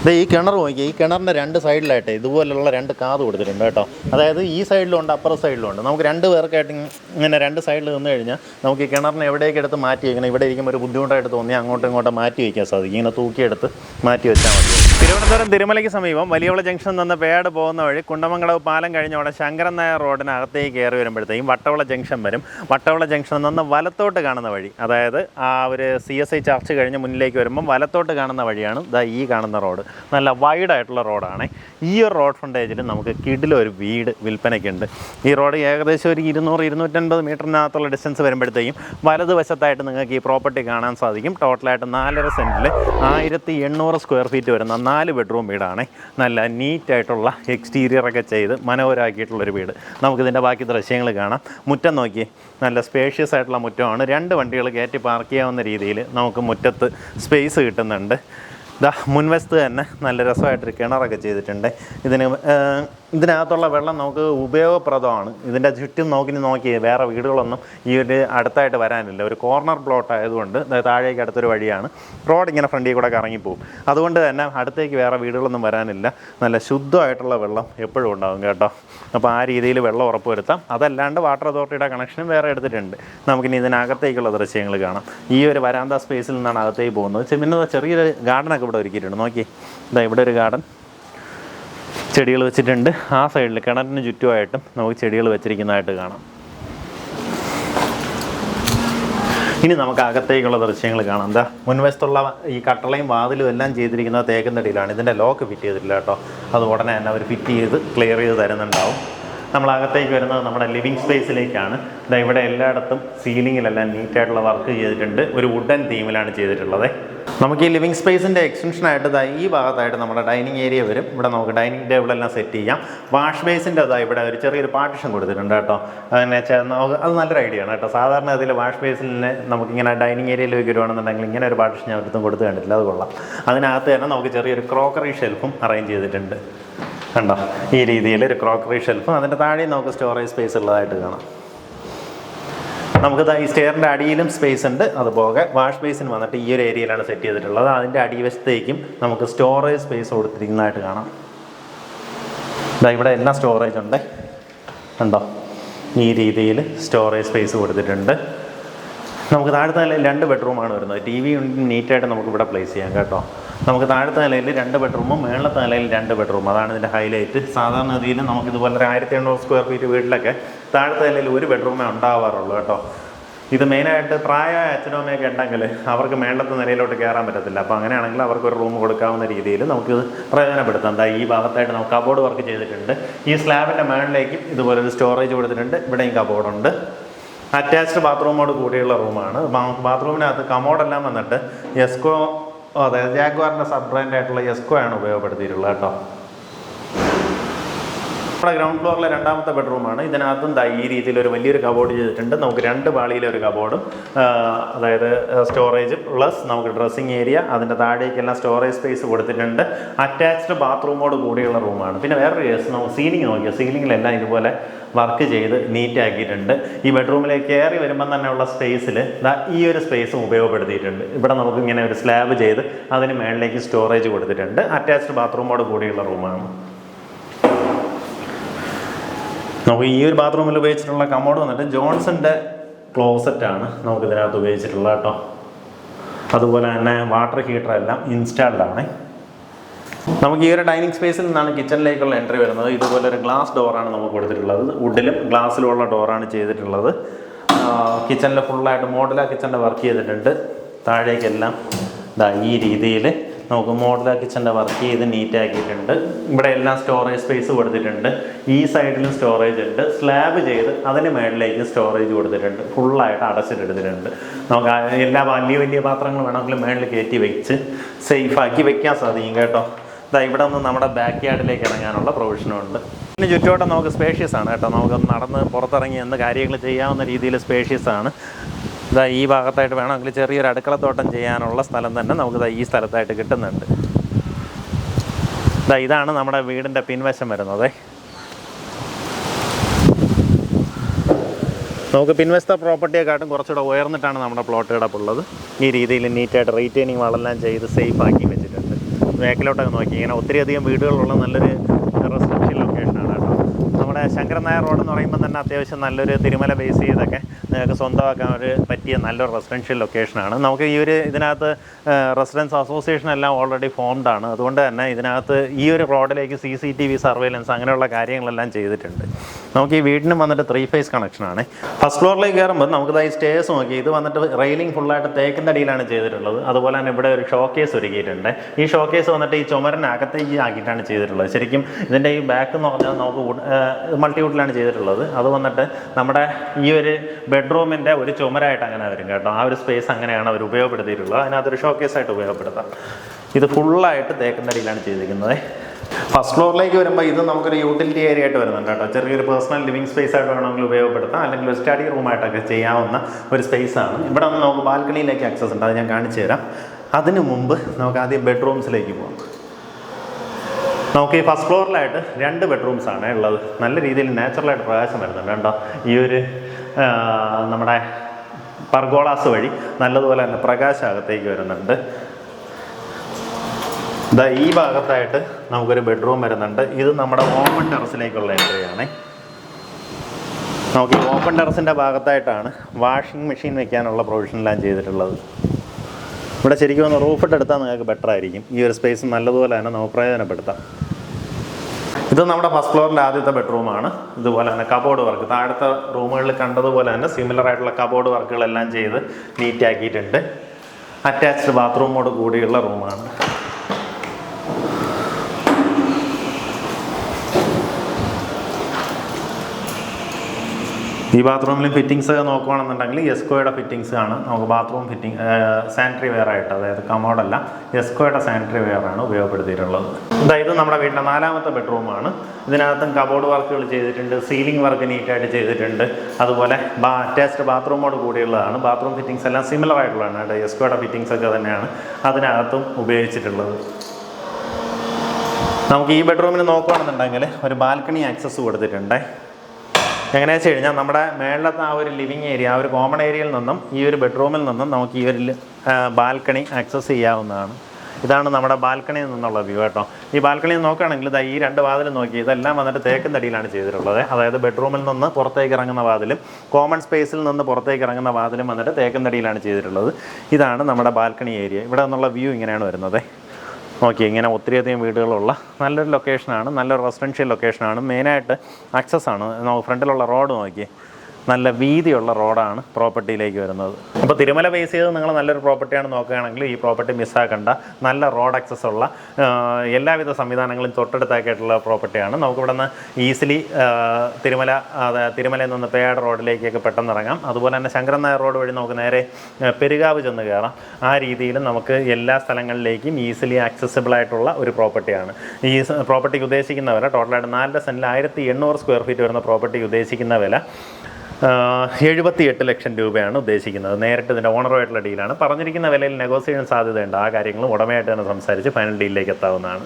ഇത് ഈ കിണർ നോക്കി ഈ കിണറിന്റെ രണ്ട് സൈഡിലായിട്ട് ഇതുപോലെയുള്ള രണ്ട് കാത് കൊടുത്തിട്ടുണ്ട് കേട്ടോ. അതായത് ഈ സൈഡിലുണ്ട് അപ്പുറ സൈഡിലുണ്ട്. നമുക്ക് രണ്ട് പേർക്കായിട്ട് ഇങ് ഇങ്ങനെ രണ്ട് സൈഡിൽ നിന്ന് കഴിഞ്ഞാൽ നമുക്ക് ഈ കിണറിനെ എവിടേക്ക് എടുത്ത് മാറ്റി വയ്ക്കണം ഇവിടെ ഇരിക്കുമ്പോൾ ഒരു ബുദ്ധിമുട്ടായിട്ട് തോന്നി അങ്ങോട്ടും ഇങ്ങോട്ടും മാറ്റി വയ്ക്കാൻ സാധിക്കും. ഇങ്ങനെ തൂക്കിയെടുത്ത് മാറ്റി വെച്ചാൽ മതി. തിരുവനന്തപുരം തിരുമലയ്ക്ക് സമീപം വലിയവള ജംഗ്ഷൻ നിന്ന് പേട് പോകുന്ന വഴി കുണ്ടമംഗളവ് പാലം കഴിഞ്ഞ ഉടനെ ശങ്കരൻ നായർ റോഡിനകത്തേക്ക് കയറി വരുമ്പോഴത്തേക്കും വട്ടവള ജംഗ്ഷൻ വരും. വട്ടവള ജംഗ്ഷനിൽ നിന്ന് വലത്തോട്ട് കാണുന്ന വഴി അതായത് ആ ഒരു സി എസ് ഐ ചർച്ച് കഴിഞ്ഞ് മുന്നിലേക്ക് വരുമ്പം വലത്തോട്ട് കാണുന്ന വഴിയാണ് ദാ ഈ കാണുന്ന റോഡ്. നല്ല വൈഡ് ആയിട്ടുള്ള റോഡാണ് ഈ ഒരു റോഡ് ഫ്രണ്ടേജിൽ നമുക്ക് കിടിലൊരു വീട് വിൽപ്പനയ്ക്കുണ്ട്. ഈ റോഡ് ഏകദേശം ഒരു ഇരുന്നൂറ് ഇരുന്നൂറ്റൻപത് മീറ്ററിനകത്തുള്ള ഡിസ്റ്റൻസ് വരുമ്പോഴത്തേക്കും വലതുവശത്തായിട്ട് നിങ്ങൾക്ക് ഈ പ്രോപ്പർട്ടി കാണാൻ സാധിക്കും. ടോട്ടലായിട്ട് നാലര സെന്റിൽ ആയിരത്തി എണ്ണൂറ് സ്ക്വയർ ഫീറ്റ് വരുന്ന നാല് ബെഡ്റൂം വീടാണ്. നല്ല നീറ്റായിട്ടുള്ള എക്സ്റ്റീരിയറൊക്കെ ചെയ്ത് മനോഹരമാക്കിയിട്ടുള്ളൊരു വീട്. നമുക്കിതിന്റെ ബാക്കി ദൃശ്യങ്ങൾ കാണാം. മുറ്റം നോക്കി നല്ല സ്പേഷ്യസ് ആയിട്ടുള്ള മുറ്റമാണ്. രണ്ട് വണ്ടികൾ കയറ്റി പാർക്ക് ചെയ്യാവുന്ന രീതിയിൽ നമുക്ക് മുറ്റത്ത് സ്പേസ് കിട്ടുന്നുണ്ട്. ഇതാ മുൻവശത്ത് തന്നെ നല്ല രസമായിട്ടൊരു കിണറൊക്കെ ചെയ്തിട്ടുണ്ട്. ഇതിന് ഇതിനകത്തുള്ള വെള്ളം നമുക്ക് ഉപയോഗപ്രദമാണ്. ഇതിന്റെ ചുറ്റും നോക്കി നോക്കി വേറെ വീടുകളൊന്നും ഈ ഒരു അടുത്തായിട്ട് വരാനില്ല. ഒരു കോർണർ പ്ലോട്ട് ആയതുകൊണ്ട് താഴേക്ക് അടുത്തൊരു വഴിയാണ്. റോഡ് ഇങ്ങനെ ഫ്രണ്ടിൽ കൂടെ കറങ്ങിപ്പോവും അതുകൊണ്ട് തന്നെ അടുത്തേക്ക് വേറെ വീടുകളൊന്നും വരാനില്ല. നല്ല ശുദ്ധമായിട്ടുള്ള വെള്ളം എപ്പോഴും ഉണ്ടാകും കേട്ടോ. അപ്പോൾ ആ രീതിയിൽ വെള്ളം ഉറപ്പുവരുത്താം. അതല്ലാണ്ട് വാട്ടർ അതോറിറ്റിയുടെ കണക്ഷനും വേറെ എടുത്തിട്ടുണ്ട്. നമുക്കിനി ഇതിനകത്തേക്കുള്ള ദൃശ്യങ്ങൾ കാണാം. ഈ ഒരു വരാന്ത സ്പേസിൽ നിന്നാണ് അകത്തേക്ക് പോകുന്നത്. പിന്നെ ചെറിയൊരു ഗാർഡനൊക്കെ ഇവിടെ ഒരുക്കിയിട്ടുണ്ട്. നോക്കി ഇതാ ഇവിടെ ഒരു ഗാർഡൻ ചെടികൾ വെച്ചിട്ടുണ്ട്. ആ സൈഡിൽ കിണറ്റിന് ചുറ്റുമായിട്ടും നമുക്ക് ചെടികൾ വെച്ചിരിക്കുന്നതായിട്ട് കാണാം. ഇനി നമുക്ക് അകത്തേക്കുള്ള ദൃശ്യങ്ങൾ കാണാം. എന്താ മുൻവശത്തുള്ള ഈ കട്ടളയും വാതിലും എല്ലാം ചെയ്തിരിക്കുന്നത് തേക്കുന്നടിയിലാണ് ഇതിന്റെ ലോക്ക് ഫിറ്റ് ചെയ്തിട്ടില്ല കേട്ടോ. അത് ഉടനെ തന്നെ അവർ ഫിറ്റ് ചെയ്ത് ക്ലിയർ ചെയ്ത് തരുന്നുണ്ടാവും. നമ്മൾ അകത്തേക്ക് വരുന്നത് നമ്മുടെ ലിവിങ് സ്പേസിലേക്കാണ് ഇതാ ഇവിടെ എല്ലായിടത്തും സീലിങ്ങിലെല്ലാം നീറ്റായിട്ടുള്ള വർക്ക് ചെയ്തിട്ടുണ്ട്. ഒരു വുഡൻ തീമിലാണ് ചെയ്തിട്ടുള്ളത്. നമുക്ക് ഈ ലിവിങ് സ്പേസിന്റെ എക്സ്റ്റൻഷനായിട്ട് ഇതാ ഈ ഭാഗത്തായിട്ട് നമ്മുടെ ഡൈനിങ് ഏരിയ വരും. ഇവിടെ നമുക്ക് ഡൈനിങ് ടേബിളെല്ലാം സെറ്റ് ചെയ്യാം. വാഷ് ബേസിന്റെ അതാ ഇവിടെ ഒരു ചെറിയൊരു പാർട്ടിഷൻ കൊടുത്തിട്ടുണ്ട് കേട്ടോ. അതിനെ അത് നല്ലൊരു ഐഡിയ ആണ് കേട്ടോ. സാധാരണ അതിൽ വാഷ് ബേസിന് നമുക്കിങ്ങനെ ഡൈനിങ് ഏരിയയിലേക്ക് വരുവാണെന്നുണ്ടെങ്കിൽ ഇങ്ങനെ ഒരു പാർട്ടിഷൻ ഞാൻ ഒരിടത്തും കൊടുത്ത് കണ്ടിട്ടില്ല. അത് കൊള്ളാം. അതിനകത്ത് തന്നെ നമുക്ക് ചെറിയൊരു ക്രോക്കറി ഷെൽഫും അറേഞ്ച് ചെയ്തിട്ടുണ്ട്. കണ്ടോ? ഈ രീതിയിൽ ഒരു ക്രോക്കറി ഷെൽഫും. അതിന്റെ താഴെ നമുക്ക് സ്റ്റോറേജ് സ്പേസ് ഉള്ളതായിട്ട് കാണാം. നമുക്ക് ഈ സ്റ്റെയറിന്റെ അടിയിലും സ്പേസ് ഉണ്ട്. അതുപോലെ വാഷ് ബേസിന് വന്നിട്ട് ഈ ഒരു ഏരിയയിലാണ് സെറ്റ് ചെയ്തിട്ടുള്ളത്. അതിന്റെ അടിവശത്തേക്കും നമുക്ക് സ്റ്റോറേജ് സ്പേസ് കൊടുത്തിരിക്കുന്നതായിട്ട് കാണാം. ഇതാ ഇവിടെ എല്ലാം സ്റ്റോറേജ് ഉണ്ട്. കണ്ടോ? ഈ രീതിയിൽ സ്റ്റോറേജ് സ്പേസ് കൊടുത്തിട്ടുണ്ട്. നമുക്ക് താഴത്തെ രണ്ട് ബെഡ്റൂമാണ് വരുന്നത്. ടി വി നീറ്റായിട്ട് നമുക്ക് ഇവിടെ പ്ലേസ് ചെയ്യാം കേട്ടോ. നമുക്ക് താഴത്തെ നിലയിൽ രണ്ട് ബെഡ്റൂമും മേളത്തെ നിലയിൽ രണ്ട് ബെഡ്റൂം അതാണ് ഇതിന്റെ ഹൈലൈറ്റ് സാധാരണ രീതിയിൽ നമുക്കിതുപോലെ ഒരു ആയിരത്തി എണ്ണൂറ് സ്ക്വയർ ഫീറ്റ് വീട്ടിലൊക്കെ താഴത്തെ നിലയിൽ ഒരു ബെഡ്റൂമേ ഉണ്ടാവാറുള്ളൂ കേട്ടോ. ഇത് മെയിനായിട്ട് പ്രായമായ അച്ഛനമ്മയൊക്കെ ഉണ്ടെങ്കിൽ അവർക്ക് മേളത്തെ നിലയിലോട്ട് കയറാൻ പറ്റത്തില്ല. അപ്പോൾ അങ്ങനെയാണെങ്കിൽ അവർക്ക് ഒരു റൂം കൊടുക്കാവുന്ന രീതിയിൽ നമുക്കിത് പ്രയോജനപ്പെടുത്താം. എന്താ ഈ ഭാഗത്തായിട്ട് നമുക്ക് കബോർഡ് വർക്ക് ചെയ്തിട്ടുണ്ട്. ഈ സ്ലാബിന്റെ മേളിലേക്കും ഇതുപോലെ ഒരു സ്റ്റോറേജ് കൊടുത്തിട്ടുണ്ട്. ഇവിടെയും കബോർഡുണ്ട് അറ്റാച്ച്ഡ് ബാത്റൂമോട് കൂടിയുള്ള റൂമാണ് ബാത്റൂമിനകത്ത് കമോഡെല്ലാം വന്നിട്ട് എസ്കോ അതായത് ജാഗ്വാറിന്റെ സബ് ബ്രാൻഡ് ആയിട്ടുള്ള എസ്കോ ആണ് ഉപയോഗപ്പെടുത്തിയിട്ടുള്ളത് കേട്ടോ. നമ്മുടെ ഗ്രൗണ്ട് ഫ്ലോറിലെ രണ്ടാമത്തെ ബെഡ്റൂമാണ് ഇതിനകത്തും ഈ രീതിയിൽ ഒരു വലിയൊരു കബോർഡ് ചെയ്തിട്ടുണ്ട്. നമുക്ക് രണ്ട് പാളിയിലെ ഒരു കബോർഡും അതായത് സ്റ്റോറേജ് പ്ലസ് നമുക്ക് ഡ്രസ്സിങ് ഏരിയ അതിന്റെ താഴേക്കെല്ലാം സ്റ്റോറേജ് സ്പേസ് കൊടുത്തിട്ടുണ്ട്. അറ്റാച്ച്ഡ് ബാത്റൂമോട് കൂടിയുള്ള റൂമാണ് പിന്നെ വേറൊരു കേസ് നമുക്ക് സീലിംഗ് നോക്കിയാൽ സീലിങ്ങിലെല്ലാം ഇതുപോലെ വർക്ക് ചെയ്ത് നീറ്റ് ആക്കിയിട്ടുണ്ട്. ഈ ബെഡ്റൂമിലേക്ക് കയറി വരുമ്പം തന്നെയുള്ള സ്പേസിൽ ഈ ഒരു സ്പേസും ഉപയോഗപ്പെടുത്തിയിട്ടുണ്ട്. ഇവിടെ നമുക്ക് ഇങ്ങനെ ഒരു സ്ലാബ് ചെയ്ത് അതിന് മേളിലേക്ക് സ്റ്റോറേജ് കൊടുത്തിട്ടുണ്ട്. അറ്റാച്ച്ഡ് ബാത്റൂമോട് കൂടിയുള്ള റൂമാണ് നമുക്ക് ഈ ഒരു ബാത്റൂമിൽ ഉപയോഗിച്ചിട്ടുള്ള കമോഡ് വന്നിട്ട് ജോൺസന്റെ ക്ലോസറ്റ് ആണ് നമുക്ക് ഇതിനകത്ത് ഉപയോഗിച്ചിട്ടുള്ളത് കേട്ടോ. അതുപോലെ തന്നെ വാട്ടർ ഹീറ്റർ എല്ലാം ഇൻസ്റ്റാൾഡ് ആണ്. നമുക്ക് ഈ ഒരു ഡൈനിങ് സ്പേസിൽ നിന്നാണ് കിച്ചണിലേക്കുള്ള എൻട്രി വരുന്നത്. ഇതുപോലെ ഒരു ഗ്ലാസ് ഡോറാണ് നമുക്ക് കൊടുത്തിട്ടുള്ളത്. വുഡിലും ഗ്ലാസ്സിലുമുള്ള ഡോറാണ് ചെയ്തിട്ടുള്ളത്. കിച്ചണിൽ ഫുള്ളായിട്ട് മോഡലാ കിച്ചണിന്റെ വർക്ക് ചെയ്തിട്ടുണ്ട്. താഴേക്കെല്ലാം ഈ രീതിയിൽ നമുക്ക് മോഡലാ കിച്ചന്റെ വർക്ക് ചെയ്ത് നീറ്റ് ആക്കിയിട്ടുണ്ട് ഇവിടെ എല്ലാം സ്റ്റോറേജ് സ്പേസ് കൊടുത്തിട്ടുണ്ട്. ഈ സൈഡിലും സ്റ്റോറേജ് ഉണ്ട്. സ്ലാബ് ചെയ്ത് അതിന് മേളിലേക്ക് സ്റ്റോറേജ് കൊടുത്തിട്ടുണ്ട്. ഫുള്ളായിട്ട് അടച്ചിട്ടെടുത്തിട്ടുണ്ട് നമുക്ക് എല്ലാ വലിയ വലിയ പാത്രങ്ങൾ വേണമെങ്കിലും മേളിൽ കയറ്റി വെച്ച് സേഫാക്കി വെക്കാൻ സാധിക്കും കേട്ടോ. ഇതാ ഇവിടെ നിന്ന് നമ്മുടെ ബാക്ക് യാർഡിലേക്ക് ഇറങ്ങാനുള്ള പ്രൊവിഷനും ഉണ്ട്. പിന്നെ ചുറ്റോട്ടം നമുക്ക് സ്പേഷ്യസ് ആണ് കേട്ടോ. നമുക്ക് നടന്ന് പുറത്തിറങ്ങി എന്ത് കാര്യങ്ങൾ ചെയ്യാവുന്ന രീതിയിൽ സ്പേഷ്യസ് ആണ്. ഇതാ ഈ ഭാഗത്തായിട്ട് വേണമെങ്കിൽ ചെറിയൊരു അടുക്കളത്തോട്ടം ചെയ്യാനുള്ള സ്ഥലം തന്നെ നമുക്ക് ഈ സ്ഥലത്തായിട്ട് കിട്ടുന്നുണ്ട്. ഇതാ ഇതാണ് നമ്മുടെ വീടിന്റെ പിൻവശം വരുന്നത്. നമുക്ക് പിൻവശത്തെ പ്രോപ്പർട്ടിയെക്കാട്ടും കുറച്ചുകൂടെ ഉയർന്നിട്ടാണ് നമ്മുടെ പ്ലോട്ട് കിടപ്പുള്ളത് ഈ രീതിയിൽ നീറ്റായിട്ട് റീറ്റെയിനിങ് വളെല്ലാം ചെയ്ത് സേഫ് ആക്കി വെച്ചിട്ടുണ്ട്. ബാക്കിലോട്ടൊക്കെ നോക്കി ഇങ്ങനെ ഒത്തിരിയധികം വീടുകളുള്ള നല്ലൊരു റെസിഡൻഷ്യൽ ലൊക്കേഷനാണ് കേട്ടോ നമ്മുടെ ശങ്കരൻ നായർ റോഡ് എന്ന് പറയുമ്പോൾ തന്നെ അത്യാവശ്യം നല്ലൊരു തിരുമല ബേസ് ചെയ്തൊക്കെ നിങ്ങൾക്ക് സ്വന്തമാക്കാൻ ഒരു പറ്റിയ നല്ലൊരു റെസിഡൻഷ്യൽ ലൊക്കേഷനാണ് നമുക്ക് ഈ ഒരു ഇതിനകത്ത് റെസിഡൻസ് അസോസിയേഷൻ എല്ലാം ഓൾറെഡി ഫോംഡ് ആണ്. അതുകൊണ്ട് തന്നെ ഇതിനകത്ത് ഈ ഒരു റോഡിലേക്ക് C C T V surveillance അങ്ങനെയുള്ള കാര്യങ്ങളെല്ലാം ചെയ്തിട്ടുണ്ട്. നമുക്ക് ഈ വീടിന് വന്നിട്ട് ത്രീ ഫേസ് കണക്ഷനാണ് ഫസ്റ്റ് ഫ്ലോറിലേക്ക് കയറുമ്പോൾ നമുക്ക് ഈ സ്റ്റേഴ്സ് നോക്കി. ഇത് വന്നിട്ട് റെയിലിംഗ് ഫുള്ളായിട്ട് തേക്കിന്റെ അടിയിലാണ് ചെയ്തിട്ടുള്ളത്. അതുപോലെ തന്നെ ഇവിടെ ഒരു ഷോക്കേസ് ഒരുക്കിയിട്ടുണ്ട്. ഈ ഷോക്കേസ് വന്നിട്ട് ഈ ചുമരനകത്തേക്ക് ആക്കിയിട്ടാണ് ചെയ്തിട്ടുള്ളത്. ശരിക്കും ഇതിന്റെ ഈ ബാക്ക് എന്ന് പറഞ്ഞാൽ നമുക്ക് മൾട്ടിവുഡിലാണ് ചെയ്തിട്ടുള്ളത്. അത് വന്നിട്ട് നമ്മുടെ ഈ ഒരു ബെഡ്റൂമിന്റെ ഒരു ചുമരായിട്ട് അങ്ങനെ വരും കേട്ടോ. ആ ഒരു സ്പേസ് അങ്ങനെയാണ് അവർ ഉപയോഗപ്പെടുത്തിയിട്ടുള്ളത്. അതിനകത്തൊരു ഷോക്കേസ് ആയിട്ട് ഉപയോഗപ്പെടുത്താം. ഇത് ഫുള്ളായിട്ട് തേക്കുന്നരിയിലാണ് ചെയ്തിരിക്കുന്നത്. ഫസ്റ്റ് ഫ്ലോറിലേക്ക് വരുമ്പോൾ ഇത് നമുക്കൊരു യൂട്ടിലിറ്റി ഏരിയ ആയിട്ട് വരുന്നുണ്ട് കേട്ടോ. ചെറിയൊരു പേഴ്സണൽ ലിവിങ് സ്പേസ് ആയിട്ട് വേണമെങ്കിൽ ഉപയോഗപ്പെടുത്താം. അല്ലെങ്കിൽ ഒരു സ്റ്റഡി റൂമായിട്ടൊക്കെ ചെയ്യാവുന്ന ഒരു സ്പേസ് ആണ്. ഇവിടെ നമുക്ക് ബാൽക്കണിയിലേക്ക് ആക്സസ് ഉണ്ട്. അത് ഞാൻ കാണിച്ചു തരാം അതിനു മുമ്പ് നമുക്ക് ആദ്യം ബെഡ്റൂംസിലേക്ക് പോകാം നമുക്ക് ഈ ഫസ്റ്റ് ഫ്ലോറിലായിട്ട് രണ്ട് ബെഡ്റൂംസ് ആണ് ഉള്ളത്. നല്ല രീതിയിൽ നാച്ചുറലായിട്ട് പ്രകാശം വരുന്നുണ്ട് കേട്ടോ ഈ ഒരു നമ്മുടെ പർഗോളാസ് വഴി നല്ലതുപോലെ തന്നെ പ്രകാശം അകത്തേക്ക് വരുന്നുണ്ട്. ഇതാ ഈ ഭാഗത്തായിട്ട് നമുക്കൊരു ബെഡ്റൂം വരുന്നുണ്ട്. ഇത് നമ്മുടെ ഓപ്പൺ ടെറസിലേക്കുള്ള എൻട്രി ആണ്. നമുക്ക് ഓപ്പൺ ടെറസിന്റെ ഭാഗത്തായിട്ടാണ് വാഷിംഗ് മെഷീൻ വെക്കാനുള്ള പ്രൊവിഷനെല്ലാം ചെയ്തിട്ടുള്ളത്. ഇവിടെ ശരിക്കും ഒന്ന് റൂഫിട്ട് എടുത്താൽ നിങ്ങൾക്ക് ബെറ്റർ ആയിരിക്കും. ഈ ഒരു സ്പേസ് നല്ലതുപോലെ തന്നെ നമുക്ക് പ്രയോജനപ്പെടുത്താം. ഇത് നമ്മുടെ ഫസ്റ്റ് ഫ്ലോറിന്റെ ആദ്യത്തെ ബെഡ്റൂമാണ് ഇതുപോലെ തന്നെ കബോർഡ് വർക്ക് താഴത്തെ റൂമുകളിൽ കണ്ടതുപോലെ തന്നെ സിമിലർ ആയിട്ടുള്ള കബോർഡ് വർക്കുകളെല്ലാം ചെയ്ത് നീറ്റാക്കിയിട്ടുണ്ട് അറ്റാച്ച്ഡ് ബാത്റൂമോട് കൂടിയുള്ള റൂമാണ് ഈ ബാത്റൂമിൽ ഫിറ്റിങ്സ് നോക്കുകയാണെന്നുണ്ടെങ്കിൽ എസ്കോയുടെ ഫിറ്റിങ്സ് ആണ്. നമുക്ക് ബാത്റൂം ഫിറ്റിംഗ് സാനിറ്ററി വെയർ ആയിട്ട് അതായത് കമോഡല്ല എസ്കോയുടെ സാനിറ്ററി വെയർ ആണ് ഉപയോഗപ്പെടുത്തിയിട്ടുള്ളത്. അതായത് നമ്മുടെ വീട്ടിലെ നാലാമത്തെ ബെഡ്റൂമാണ് ഇതിനകത്തും കബോർഡ് വർക്കുകൾ ചെയ്തിട്ടുണ്ട് സീലിംഗ് വർക്ക് നീറ്റായിട്ട് ചെയ്തിട്ടുണ്ട്. അതുപോലെ ബാ അറ്റാച്ച്ഡ് ബാത്റൂമോട് കൂടിയുള്ളതാണ്. ബാത്റൂം ഫിറ്റിങ്സ് എല്ലാം സിമിലർ ആയിട്ടുള്ളതാണ് കേട്ടോ. എസ്കോയുടെ ഫിറ്റിങ്സ് ഒക്കെ തന്നെയാണ് അതിനകത്തും ഉപയോഗിച്ചിട്ടുള്ളത്. നമുക്ക് ഈ ബെഡ്റൂമിൽ നോക്കുകയാണെന്നുണ്ടെങ്കിൽ ഒരു ബാൽക്കണി ആക്സസ് കൊടുത്തിട്ടുണ്ട്. എങ്ങനെയാ വെച്ച് കഴിഞ്ഞാൽ നമ്മുടെ മേളിലത്തെ ആ ഒരു ലിവിങ് ഏരിയ ആ ഒരു കോമൺ ഏരിയയിൽ നിന്നും ഈ ഒരു ബെഡ്റൂമിൽ നിന്നും നമുക്ക് ഈ ഒരു ബാൽക്കണി ആക്സസ് ചെയ്യാവുന്നതാണ്. ഇതാണ് നമ്മുടെ ബാൽക്കണിയിൽ നിന്നുള്ള വ്യൂ കേട്ടോ. ഈ ബാൽക്കണി നോക്കുകയാണെങ്കിൽ ഇതാ ഈ രണ്ട് വാതിലും നോക്കി ഇതെല്ലാം വന്നിട്ട് തേക്കും തടിയിലാണ് ചെയ്തിട്ടുള്ളത്. അതായത് ബെഡ്റൂമിൽ നിന്ന് പുറത്തേക്ക് ഇറങ്ങുന്ന വാതിലും കോമൺ സ്പേസിൽ നിന്ന് പുറത്തേക്ക് ഇറങ്ങുന്ന വാതിലും വന്നിട്ട് തേക്കും തടിയിലാണ് ചെയ്തിട്ടുള്ളത്. ഇതാണ് നമ്മുടെ ബാൽക്കണി ഏരിയ ഇവിടെ നിന്നുള്ള വ്യൂ ഇങ്ങനെയാണ് വരുന്നത്. നോക്കി ഇങ്ങനെ ഒത്തിരിയധികം വീടുകളുള്ള നല്ലൊരു ലൊക്കേഷനാണ് നല്ലൊരു റെസിഡൻഷ്യൽ ലൊക്കേഷനാണ് മെയിനായിട്ട് ആക്സസ് ആണ്. ഫ്രണ്ടിലുള്ള റോഡ് നോക്കി. നല്ല വീതിയുള്ള റോഡാണ് പ്രോപ്പർട്ടിയിലേക്ക് വരുന്നത്. അപ്പോൾ തിരുമല ബേസ് ചെയ്ത് നിങ്ങൾ നല്ലൊരു പ്രോപ്പർട്ടിയാണ് നോക്കുകയാണെങ്കിൽ ഈ പ്രോപ്പർട്ടി മിസ്സാക്കണ്ട നല്ല റോഡ് ആക്സസ് ഉള്ള എല്ലാവിധ സംവിധാനങ്ങളും തൊട്ടടുത്താക്കിയിട്ടുള്ള പ്രോപ്പർട്ടിയാണ് നമുക്കിവിടെ നിന്ന് ഈസിലി തിരുമല തിരുമലയിൽ നിന്ന് പേയാട് റോഡിലേക്കൊക്കെ പെട്ടെന്ന് ഇറങ്ങാം. അതുപോലെ തന്നെ ശങ്കരൻ നായർ റോഡ് വഴി നമുക്ക് നേരെ പെരുകാവ് ചെന്ന് കയറാം ആ രീതിയിൽ നമുക്ക് എല്ലാ സ്ഥലങ്ങളിലേക്കും ഈസിലി ആക്സസിബിൾ ആയിട്ടുള്ള ഒരു പ്രോപ്പർട്ടിയാണ് ഈ പ്രോപ്പർട്ടിക്ക് ഉദ്ദേശിക്കുന്ന വില ടോട്ടലായിട്ട് നാല് സെന്റിൽ ആയിരത്തി എണ്ണൂറ് സ്ക്വയർ ഫീറ്റ് വരുന്ന പ്രോപ്പർട്ടിക്ക് ഉദ്ദേശിക്കുന്ന വില. എഴുപത്തി എട്ട് ലക്ഷം രൂപയാണ് ഉദ്ദേശിക്കുന്നത്. നേരിട്ട് ഇതിന്റെ ഓണറുമായിട്ടുള്ള ഡീലാണ് പറഞ്ഞിരിക്കുന്ന വിലയിൽ നെഗോസിയേഷൻ സാധ്യതയുണ്ട്. ആ കാര്യങ്ങളും ഉടമയായിട്ട് തന്നെ സംസാരിച്ച് ഫൈനൽ ഡീലിലേക്ക് എത്താവുന്നതാണ്.